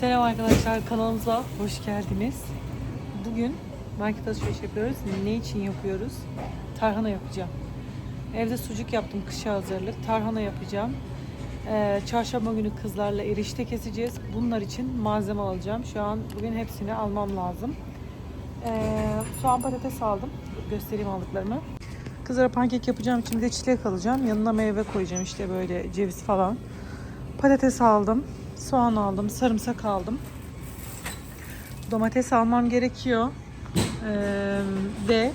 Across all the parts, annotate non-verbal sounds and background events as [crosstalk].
Selam arkadaşlar kanalımıza hoş geldiniz. Bugün market alışveriş yapıyoruz. Ne için yapıyoruz? Tarhana yapacağım. Evde sucuk yaptım kışa hazırlık. Tarhana yapacağım. Ee, çarşamba günü kızlarla erişte keseceğiz. Bunlar için malzeme alacağım. Şu an bugün hepsini almam lazım. Ee, soğan patates aldım. Göstereyim aldıklarımı. Kızlara pankek yapacağım için bir de çilek alacağım. Yanına meyve koyacağım işte böyle ceviz falan. Patates aldım. Soğan aldım. Sarımsak aldım. Domates almam gerekiyor. Ee, ve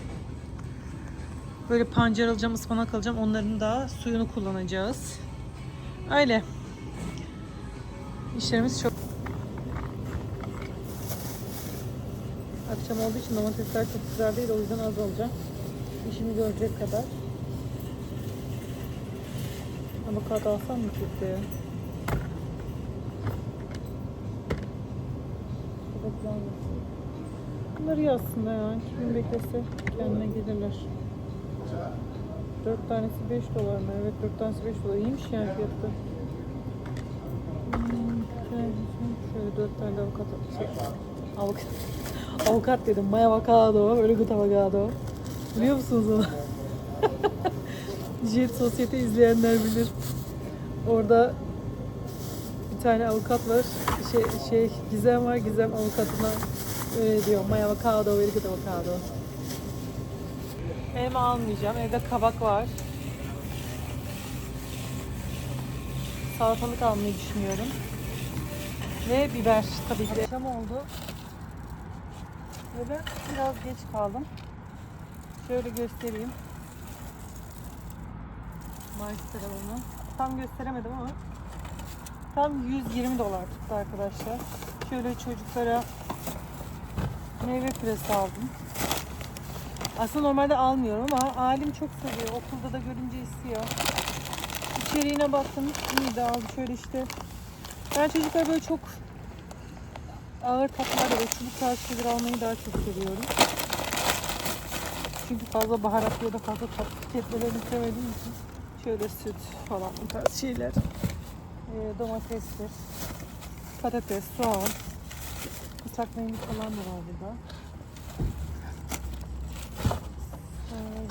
böyle pancar alacağım, ıspanak alacağım. Onların da suyunu kullanacağız. Öyle. İşlerimiz çok Akşam olduğu için domatesler çok güzel değil. O yüzden az alacağım. İşimi görecek kadar. Avokado alsam mı kötü? Bunları iyi aslında ya. İki gün beklese kendine gelirler. Dört tanesi 5 dolar mı? Evet dört tanesi 5 dolar. İyiymiş yani fiyatı. Hmm, şöyle, şöyle dört tane de avukat avukat [laughs] avukat dedim. Maya avokado, böyle good avokado. Biliyor musunuz onu? [laughs] Jet Sosyete izleyenler bilir. Orada tane avukat var. Şey, şey Gizem var. Gizem avukatına öyle diyor. My avocado, very good avocado. Elma almayacağım. Evde kabak var. Salatalık almayı düşünüyorum. Ve biber tabii ki. Akşam oldu. Ve ben biraz geç kaldım. Şöyle göstereyim. Alanı. Tam gösteremedim ama tam 120 dolar tuttu arkadaşlar. Şöyle çocuklara meyve püresi aldım. Aslında normalde almıyorum ama alim çok seviyor. Okulda da görünce istiyor. İçeriğine baktım. İyi de aldı. Şöyle işte. Ben çocuklar böyle çok ağır tatlılar ya da çubuk tarzı almayı daha çok seviyorum. Çünkü fazla baharat ya da fazla tatlı tüketmelerini sevmediğim için şöyle süt falan bu tarz şeyler. Ee, domatesler, patates, soğan, ıslak mendil falan da var burada. Ee,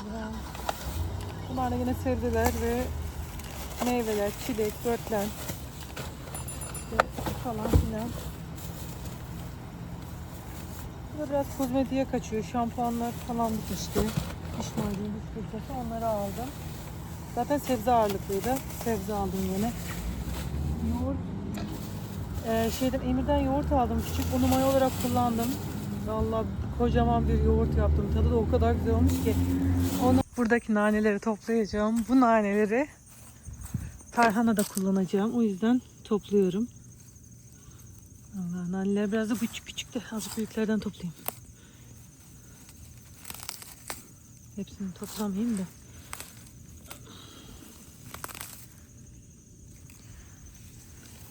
Bunlar da yine sebzeler ve meyveler, çilek, börtlen işte falan filan. Bu da biraz kozmetiğe kaçıyor. Şampuanlar falan bitmişti. Diş macunu, diş onları aldım. Zaten sebze ağırlıklıydı. Sebze aldım yine. Ee, şeyden Emir'den yoğurt aldım. Küçük onu maya olarak kullandım. Vallahi kocaman bir yoğurt yaptım. Tadı da o kadar güzel olmuş ki. Onu buradaki naneleri toplayacağım. Bu naneleri tarhana da kullanacağım. O yüzden topluyorum. Allah naneler biraz da küçük küçük de azıcık büyüklerden toplayayım. Hepsini toplamayayım da.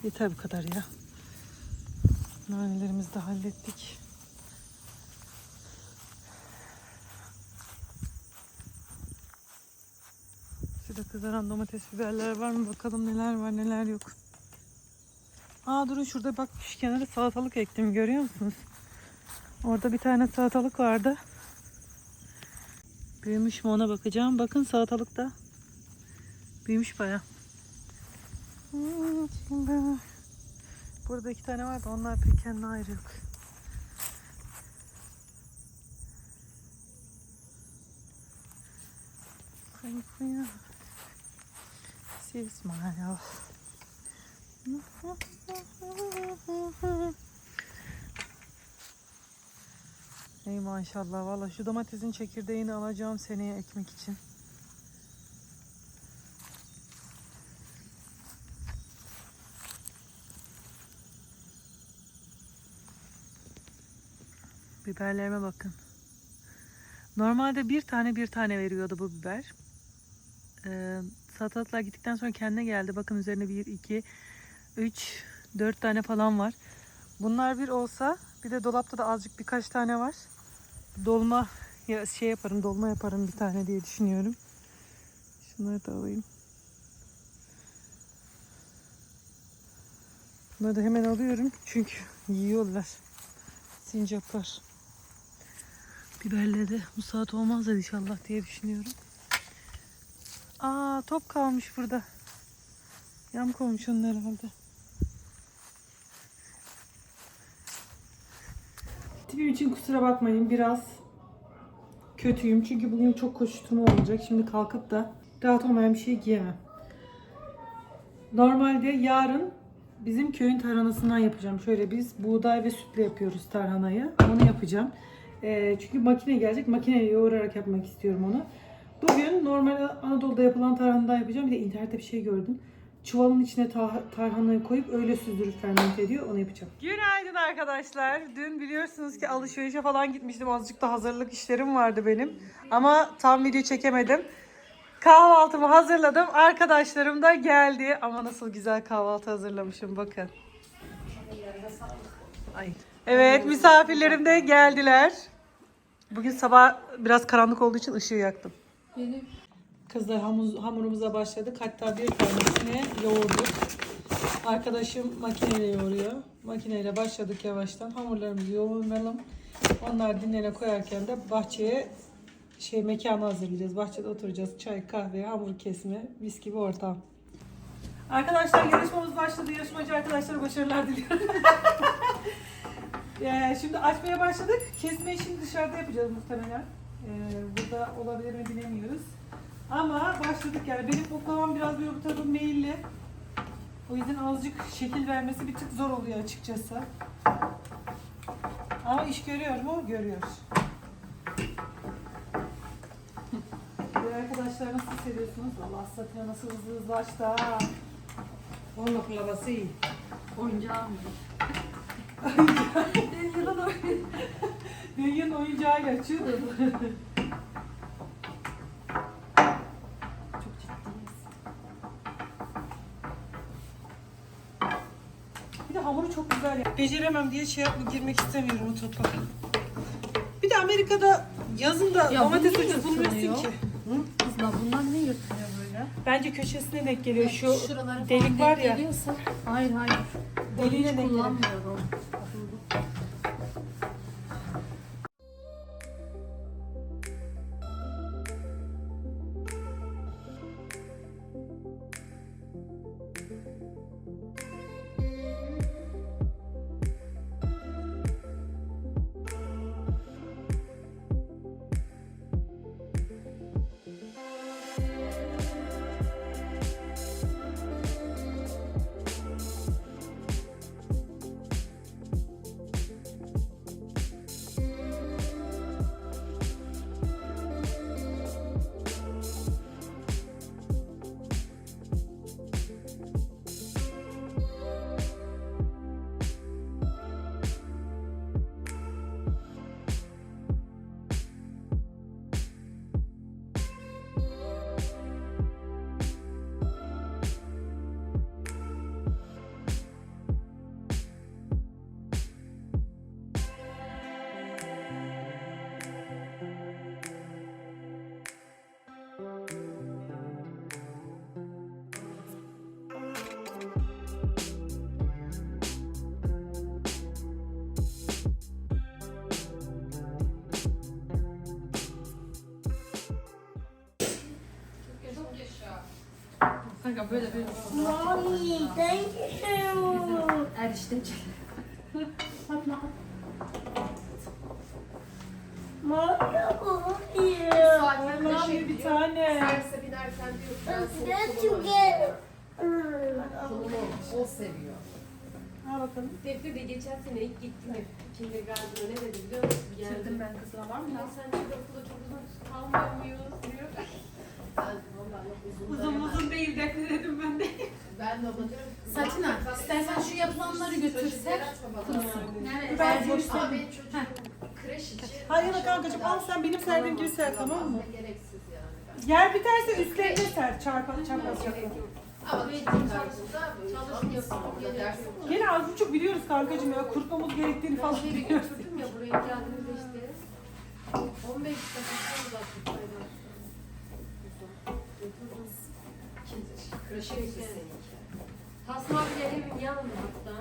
Yeter bu kadar ya. Nanelerimizi de hallettik. Şurada kızaran domates biberler var mı? Bakalım neler var neler yok. Aa durun şurada bak şu kenara salatalık ektim görüyor musunuz? Orada bir tane salatalık vardı. Büyümüş mü ona bakacağım. Bakın salatalık da büyümüş baya. Hmm, Burada iki tane vardı. Onlar pek kendine ayrı yok. See smile. Ey maşallah valla şu domatesin çekirdeğini alacağım seneye ekmek için. Biberlerime bakın. Normalde bir tane bir tane veriyordu bu biber. Ee, salatalıklar gittikten sonra kendine geldi. Bakın üzerine bir, iki, üç, dört tane falan var. Bunlar bir olsa bir de dolapta da azıcık birkaç tane var. Dolma ya şey yaparım, dolma yaparım bir tane diye düşünüyorum. Şunları da alayım. Bunları da hemen alıyorum çünkü yiyorlar. Sincaplar. Biberleri de bu saat olmazlar inşallah diye düşünüyorum. Aa top kalmış burada. Yam koymuş onlar herhalde. Tipim için kusura bakmayın biraz kötüyüm. Çünkü bugün çok koşturma olacak. Şimdi kalkıp da rahat olmayan bir şey giyemem. Normalde yarın bizim köyün tarhanasından yapacağım. Şöyle biz buğday ve sütle yapıyoruz tarhanayı. Onu yapacağım. Ee, çünkü makine gelecek. Makineyle yoğurarak yapmak istiyorum onu. Bugün normal Anadolu'da yapılan tarhanadan yapacağım. Bir de internette bir şey gördüm. Çuvalın içine ta- tarhanayı koyup öyle süzdürüp fermente ediyor. Onu yapacağım. Günaydın arkadaşlar. Dün biliyorsunuz ki alışverişe falan gitmiştim. Azıcık da hazırlık işlerim vardı benim. Ama tam video çekemedim. Kahvaltımı hazırladım. Arkadaşlarım da geldi. Ama nasıl güzel kahvaltı hazırlamışım bakın. Ay. Evet misafirlerim de geldiler. Bugün sabah biraz karanlık olduğu için ışığı yaktım. Kızlar hamur, hamurumuza başladık. Hatta bir tanesini yoğurduk. Arkadaşım makineyle yoğuruyor. Makineyle başladık yavaştan. Hamurlarımızı yoğuralım. Onlar dinlene koyarken de bahçeye şey mekanı hazırlayacağız. Bahçede oturacağız. Çay, kahve, hamur kesme, mis gibi ortam. Arkadaşlar yarışmamız başladı. Yarışmacı arkadaşlara başarılar diliyorum. [laughs] Ee, şimdi açmaya başladık. Kesme işini dışarıda yapacağız muhtemelen. Ee, burada olabilir mi bilemiyoruz. Ama başladık yani. Benim oklavam biraz böyle bu meyilli. O yüzden azıcık şekil vermesi bir tık zor oluyor açıkçası. Ama iş görüyor mu? Görüyor. Ee, arkadaşlar nasıl hissediyorsunuz? Allah Safiye nasıl hızlı hızlı açtı ha. Onun oklavası iyi. Oyuncağım. Düğün oyuncağıyla açıyordu. Çok ciddiyiz. Bir de hamuru çok güzel ya. Beceremem diye şey yapma girmek istemiyorum o topa. Bir de Amerika'da yazın da Ya domates niye ucuz bulmuyorsun yırtılıyor? ki. Kızlar bunlar ne yırtılıyor böyle? Bence köşesine denk geliyor şu Şuraları delik var denk ya. geliyorsa- Hayır hayır. Deliğine denk geliyor. kullanmıyorum. Kanka böyle bir Mommy, thank you. erişteci. Mommy, you. Vallahi bir tane. Derse binerken diyor ki ben soğuk you alırım. get. Tulumu o seviyor. Al bakalım. Defne de geçen sene ilk gittim hep kindergarten'a ne dedi biliyor musun? Bitirdim ben kızına var mı? Ya sen şimdi okulda çok uzun kalmıyor muyuz diyor. Ben uzun. Uzun değil defne dedim ben de. Ben de ki, Saçına, istersen şu yapılanları götürsek, Yani Ben ben boş kreş için. Hayır kankacığım al sen benim serdiğim gibi ser tamam mı? Gereksiz yani. Yer biterse üstlerine ser çarpar çapraz çapraz. Ama. Gene az buçuk biliyoruz kankacığım ya kurtmamız gerektiğini falan Şeyi biliyoruz. götürdüm ya buraya geldiğimde işte 15 dakika uzaklık evin yanında hatta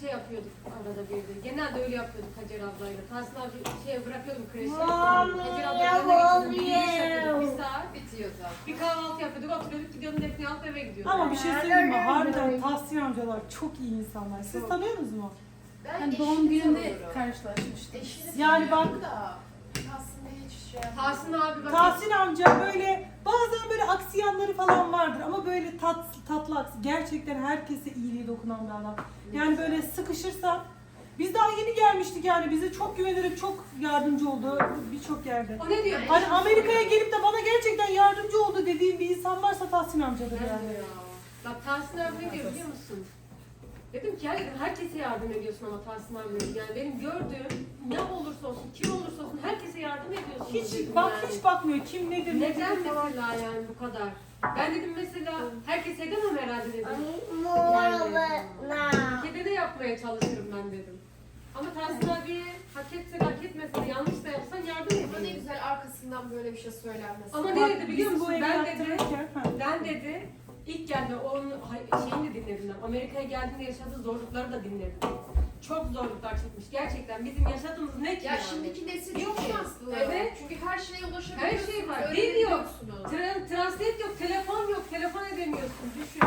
şey yapıyorduk arada bir de. Genelde öyle yapıyorduk Hacer ablayla. Tasma abi şeye bırakıyordum kreşe. Hacer abla ya yanına gidiyorduk. Bir. Bir saat. Bitiyor zaten. Bir kahvaltı yapıyorduk. Oturuyorduk. Gidiyordum defne alıp eve gidiyorduk. Ama bir şey söyleyeyim mi? Harbiden Tahsin amcalar çok iyi insanlar. Siz tanıyorsunuz mu? Ben Hani doğum gününde karşılaşmıştık. Yani bak- şey. Tahsin abi bak. Tahsin amca böyle bazen böyle aksi yanları falan vardır ama böyle tat, tatlı aksi. Gerçekten herkese iyiliği dokunan bir adam. Yani böyle sıkışırsan biz daha yeni gelmiştik yani bize çok güvenerek çok yardımcı oldu birçok yerde. O ne diyor? Hani Amerika'ya gelip de bana gerçekten yardımcı oldu dediğim bir insan varsa Tahsin amcadır yani. ya? Bak Tahsin abi ne diyor biliyor musun? Dedim ki ya dedim herkese yardım ediyorsun ama Tahsin abi dedim. Yani benim gördüğüm ne olursa olsun, kim olursa olsun herkese yardım ediyorsun. Hiç dedim bak yani. hiç bakmıyor kim nedir Neden nedir falan. mesela yani bu kadar? Ben dedim mesela herkese edemem herhalde dedim. Kede de yapmaya çalışırım ben dedim. Ama Tahsin abi hak etse de hak etmese de yanlış da yapsan yardım Ama ne edeyim. güzel arkasından böyle bir şey söylenmesi. Ama Bak, ne dedi biliyor musun? Ben dedi, ben dedi ilk geldi onun şeyini de dinledim ben. Amerika'ya geldiğinde yaşadığı zorlukları da dinledim. Çok zorluklar çekmiş. Gerçekten bizim yaşadığımız ne ki Ya yani? şimdiki nesil şey. şanslı. Evet. Çünkü her şeye Her ulaşabiliyorsunuz. şey var. Dil yok. Tra- translate yok, telefon yok, telefon edemiyorsun. Düşün.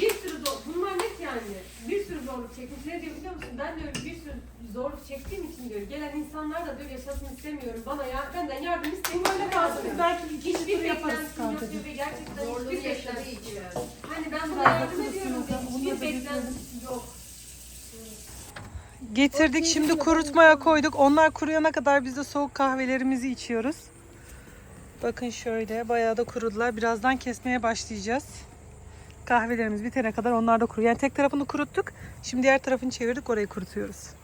Bir sürü zor, bunlar ne ki yani? Bir sürü zorluk çekmiş. Ne diyor biliyor musun? Ben diyor bir sürü zorluk çektiğim için diyor. Gelen insanlar da diyor yaşasın istemiyorum. Bana ya benden yardım isteyin öyle kalsın. Biz belki ikinci Hiçbir tur yaparız kankacığım. diyor ve gerçekten Zorluğunu hiçbir yaşadığı için. Hani ben buna yardım ediyorum bunu hiçbir beklentim yok. Getirdik şimdi kurutmaya koyduk. Onlar kuruyana kadar biz de soğuk kahvelerimizi içiyoruz. Bakın şöyle bayağı da kurudular. Birazdan kesmeye başlayacağız. Kahvelerimiz bitene kadar onlar da kuru. Yani tek tarafını kuruttuk. Şimdi diğer tarafını çevirdik orayı kurutuyoruz.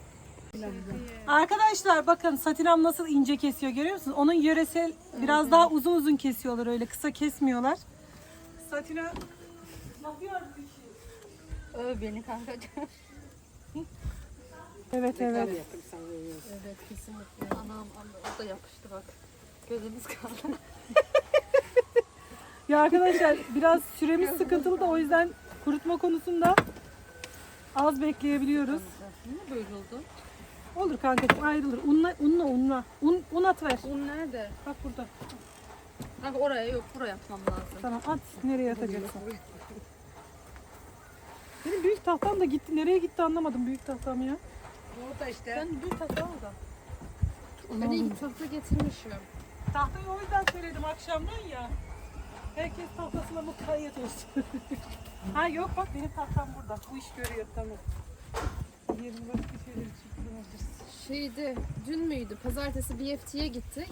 Arkadaşlar bakın satinam nasıl ince kesiyor görüyor musunuz? Onun yöresel biraz daha uzun uzun kesiyorlar öyle kısa kesmiyorlar. Satina yapıyor bir şey. Öv beni kankacığım. Evet evet. Evet kesinlikle. Anam o da yapıştı bak. Gözümüz kaldı. [laughs] Ya arkadaşlar biraz süremiz sıkıntılı da o yüzden kurutma konusunda az bekleyebiliyoruz. Niye böyle oldu? Olur kankacığım ayrılır. Unla, unla, unla. Un, un at ver. Un nerede? Bak burada. Kanka oraya yok buraya atmam lazım. Tamam at. Nereye atacaksın? Benim büyük tahtam da gitti. Nereye gitti anlamadım büyük tahtam ya. Burada işte. Ben büyük tahtam da. Ben iyi tahta getirmişim. Tahtayı o yüzden söyledim akşamdan ya. Herkes tahtasına mukayyet olsun. [laughs] ha yok bak benim tahtam burada. Bu iş görüyor tamam. Başka kullanabiliriz. Şeydi, dün müydü? Pazartesi BFT'ye gittik.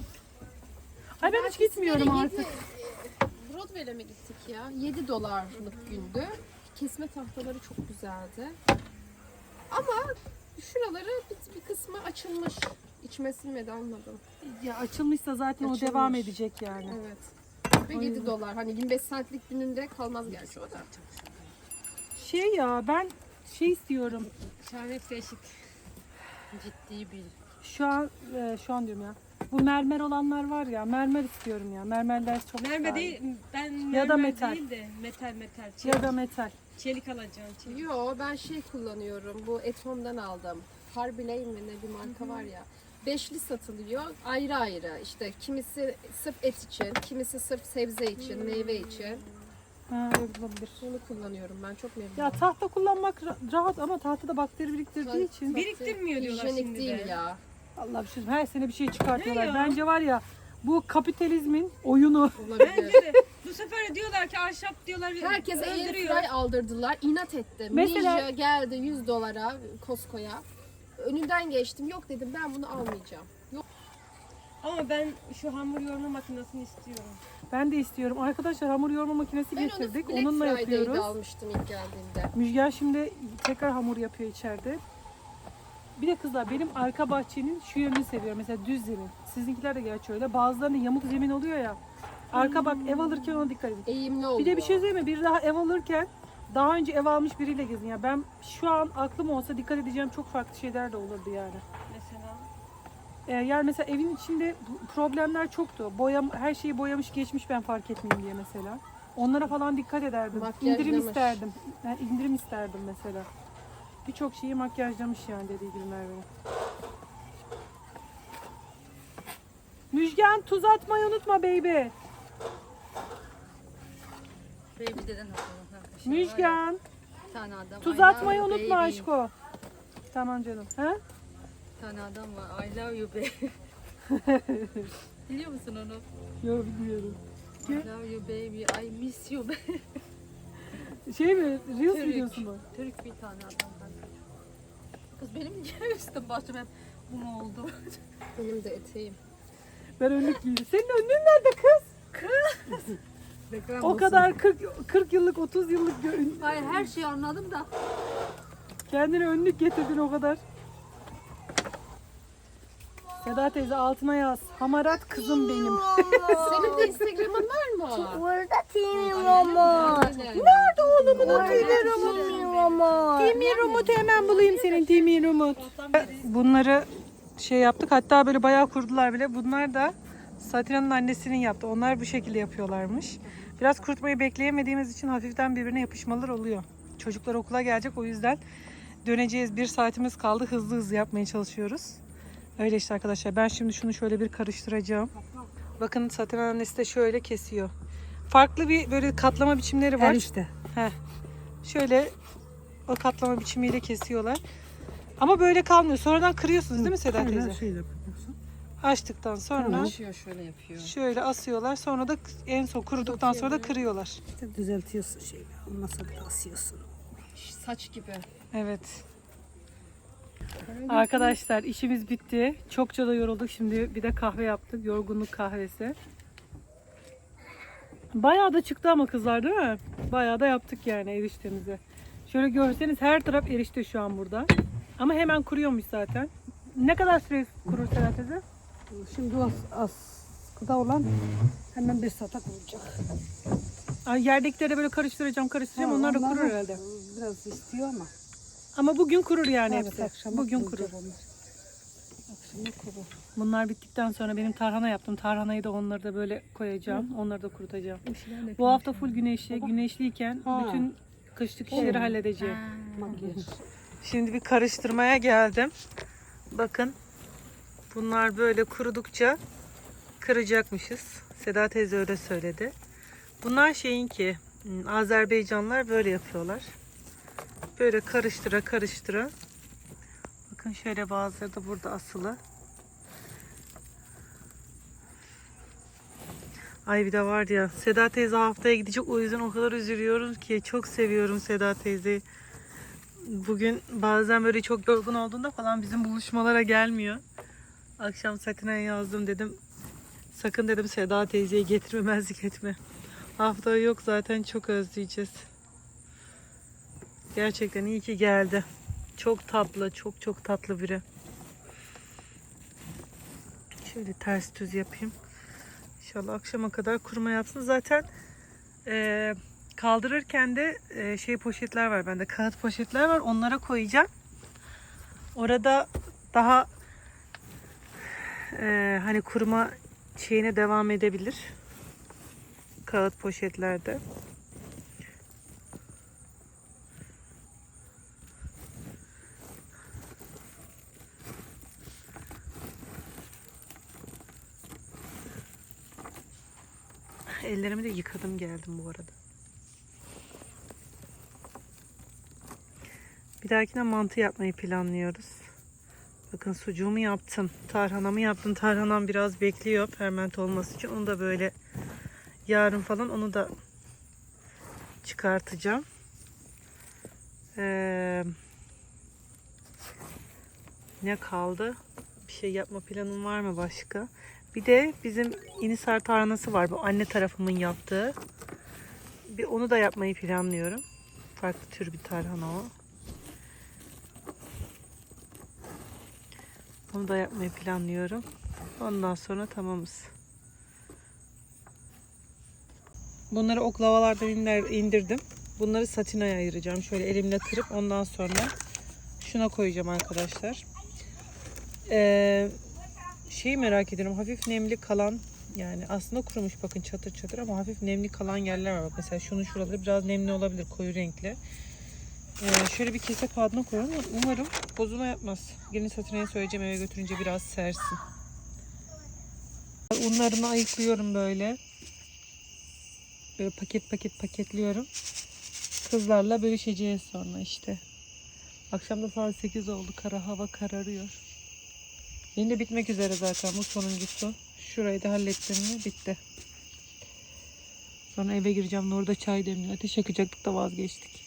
Ay ben hiç gitmiyorum Yedi- artık. e, Broadway'le mi gittik ya? 7 dolarlık gündü. Kesme tahtaları çok güzeldi. Ama şuraları bir, bir kısmı açılmış. İçime sinmedi anladım. Ya açılmışsa zaten o Açılmış. devam edecek yani. Evet. Ve 7 dolar. Hani 25 centlik gününde kalmaz gerçi o da. Şey ya ben şey istiyorum. Şahane değişik. Ciddi bir. Şu an e, şu an diyorum ya. Bu mermer olanlar var ya. Mermer istiyorum ya. Mermerler çok Mermer daha değil, ben Ya da mermer metal. değil de metal metal. Çelik, Ya da metal. çelik alacağım. Çelik. Yo ben şey kullanıyorum. Bu Etom'dan aldım. Harbi Lane mi ne bir marka var ya. Beşli satılıyor ayrı ayrı. İşte kimisi sırf et için, kimisi sırf sebze için, meyve için. Ha, evet olabilir. Bunu kullanıyorum ben çok memnunum. Ya tahta kullanmak ra- rahat ama tahtada bakteri biriktirdiği için Biriktirmiyor diyorlar Hijyenik şimdi değil de. ya. Allah bir şey her sene bir şey çıkartıyorlar. Ne ya? Bence var ya bu kapitalizmin oyunu. Olabilir. Bence de. Bu sefer de diyorlar ki ahşap diyorlar Herkese öldürüyor. airfry aldırdılar. inat etti. Mesela- Ninja geldi 100 dolara Costco'ya. Önünden geçtim. Yok dedim ben bunu almayacağım. Yok Ama ben şu hamur yoğurma makinesini istiyorum. Ben de istiyorum. Arkadaşlar hamur yoğurma makinesi ben onu getirdik. Black Onunla Friday'de yapıyoruz. almıştım ilk geldiğinde. Müjgan şimdi tekrar hamur yapıyor içeride. Bir de kızlar benim arka bahçenin şu yönünü seviyorum. Mesela düz zemin. Sizinkiler de gerçi öyle. Bazılarının yamuk zemin oluyor ya. Arka bak ev alırken ona dikkat edin. Eğimli oluyor. Bir de bir şey söyleyeyim mi? Bir daha ev alırken daha önce ev almış biriyle gezin. Ya ben şu an aklım olsa dikkat edeceğim çok farklı şeyler de olurdu yani. Yani mesela evin içinde problemler çoktu. Boyam, her şeyi boyamış geçmiş ben fark etmeyeyim diye mesela. Onlara falan dikkat ederdim. Makyajlamış. İndirim isterdim. Yani indirim isterdim mesela. Birçok şeyi makyajlamış yani dediği gibi Merve'nin. Müjgan tuz atmayı unutma baby. Baby deden şey Müjgan tuz atmayı unutma aşko. Tamam canım. Ha? Tane adam var. I love you baby. [laughs] Biliyor musun onu? Yok bilmiyorum. I love you baby. I miss you baby. [laughs] Şey mi? Reels Türk. videosu mu? Türk bir tane adam kanka. Kız benim niye üstüm başım hep bu mu oldu? [laughs] Benim de eteğim. Ben önlük giydim. Senin önlüğün nerede kız? Reklam O olsun. kadar 40 40 yıllık 30 yıllık Hayır her şeyi anladım da. kendine önlük getirdin o kadar. Seda teyze altına yaz. Hamarat kızım benim. [laughs] Senin de Instagram'ın var mı? Burada Timi Mama. Nerede oğlumun o Timi Mama. Timir Umut hemen bulayım senin Timir Umut. Bunları şey yaptık hatta böyle bayağı kurdular bile. Bunlar da Satina'nın annesinin yaptı. Onlar bu şekilde yapıyorlarmış. Biraz kurutmayı bekleyemediğimiz için hafiften birbirine yapışmalar oluyor. Çocuklar okula gelecek o yüzden döneceğiz. Bir saatimiz kaldı. Hızlı hızlı yapmaya çalışıyoruz. Öyle işte arkadaşlar. Ben şimdi şunu şöyle bir karıştıracağım. Bakın Satina'nın annesi de şöyle kesiyor. Farklı bir böyle katlama biçimleri var. Erişte. Şöyle o katlama biçimiyle kesiyorlar. Ama böyle kalmıyor. Sonradan kırıyorsunuz değil mi Seda teyze? Her şeyi yapıyorsun. Açtıktan sonra Açıyor şöyle yapıyor. şöyle asıyorlar. Sonra da en son kuruduktan sonra da kırıyorlar. İşte düzeltiyorsun şeyi. Olmasa da asıyorsun. Saç gibi. Evet. Arkadaşlar işimiz bitti. Çokça da yorulduk. Şimdi bir de kahve yaptık. Yorgunluk kahvesi. Bayağı da çıktı ama kızlar değil mi? Bayağı da yaptık yani eriştemizi. Şöyle görseniz her taraf erişte şu an burada. Ama hemen kuruyormuş zaten. Ne kadar süre kurur Serhat teyze? Şimdi o askıda olan hemen bir saate kuracak. Ay, yerdekileri de böyle karıştıracağım karıştıracağım. Ha, onlar da onlar kurur da herhalde. Biraz istiyor ama. Ama bugün kurur yani Evet, hepsi. Bugün kurur. Akşama kurur. Bunlar bittikten sonra benim tarhana yaptım. Tarhanayı da onları da böyle koyacağım. Onları da kurutacağım. Bu hafta full güneşli. Güneşliyken Ha. bütün kışlık işleri halledeceğim. Makyaj. Şimdi bir karıştırmaya geldim. Bakın. Bunlar böyle kurudukça kıracakmışız. Seda teyze öyle söyledi. Bunlar şeyin ki hmm, Azerbaycanlılar böyle yapıyorlar. Böyle karıştıra karıştıra. Bakın şöyle bazıları da burada asılı. Ay bir de var ya Seda teyze haftaya gidecek o yüzden o kadar üzülüyorum ki çok seviyorum Seda teyzeyi. Bugün bazen böyle çok yorgun olduğunda falan bizim buluşmalara gelmiyor. Akşam Satina'ya yazdım dedim. Sakın dedim Seda teyzeyi getirmemezlik etme. Haftaya yok zaten çok özleyeceğiz. Gerçekten iyi ki geldi. Çok tatlı, çok çok tatlı biri. Şöyle ters düz yapayım. İnşallah akşama kadar kuruma yapsın. Zaten eee, kaldırırken de eee, şey poşetler var bende. Kağıt poşetler var. Onlara koyacağım. Orada daha eee, hani kuruma şeyine devam edebilir. Kağıt poşetlerde. Ellerimi de yıkadım geldim bu arada. Bir dahakine mantı yapmayı planlıyoruz. Bakın sucuğumu yaptım. Tarhanamı yaptım. Tarhanam biraz bekliyor ferment olması için. Onu da böyle yarın falan onu da çıkartacağım. Ee, ne kaldı? Bir şey yapma planım var mı başka? Bir de bizim inisar tarhanası var. Bu anne tarafımın yaptığı. Bir onu da yapmayı planlıyorum. Farklı tür bir tarhana o. Onu da yapmayı planlıyorum. Ondan sonra tamamız. Bunları oklavalardan indir- indirdim. Bunları satinaya ayıracağım. Şöyle elimle kırıp ondan sonra şuna koyacağım arkadaşlar. Ee, şeyi merak ediyorum. Hafif nemli kalan Yani aslında kurumuş bakın çatır çatır ama hafif nemli kalan yerler var. Bak mesela şunun şuraları biraz nemli olabilir koyu renkli. Ee, şöyle bir kese kağıdına koyalım. Umarım bozulma yapmaz. Gelin satıraya söyleyeceğim eve götürünce biraz sersin. Unlarını ayıklıyorum böyle. Böyle paket paket paketliyorum. Kızlarla bölüşeceğiz sonra işte. Akşam da saat 8 oldu. Kara hava kararıyor. Yine bitmek üzere zaten bu sonuncusu. Şurayı da hallettim mi bitti. Sonra eve gireceğim. Orada çay demliyor. Ateş yakacaktık da vazgeçtik.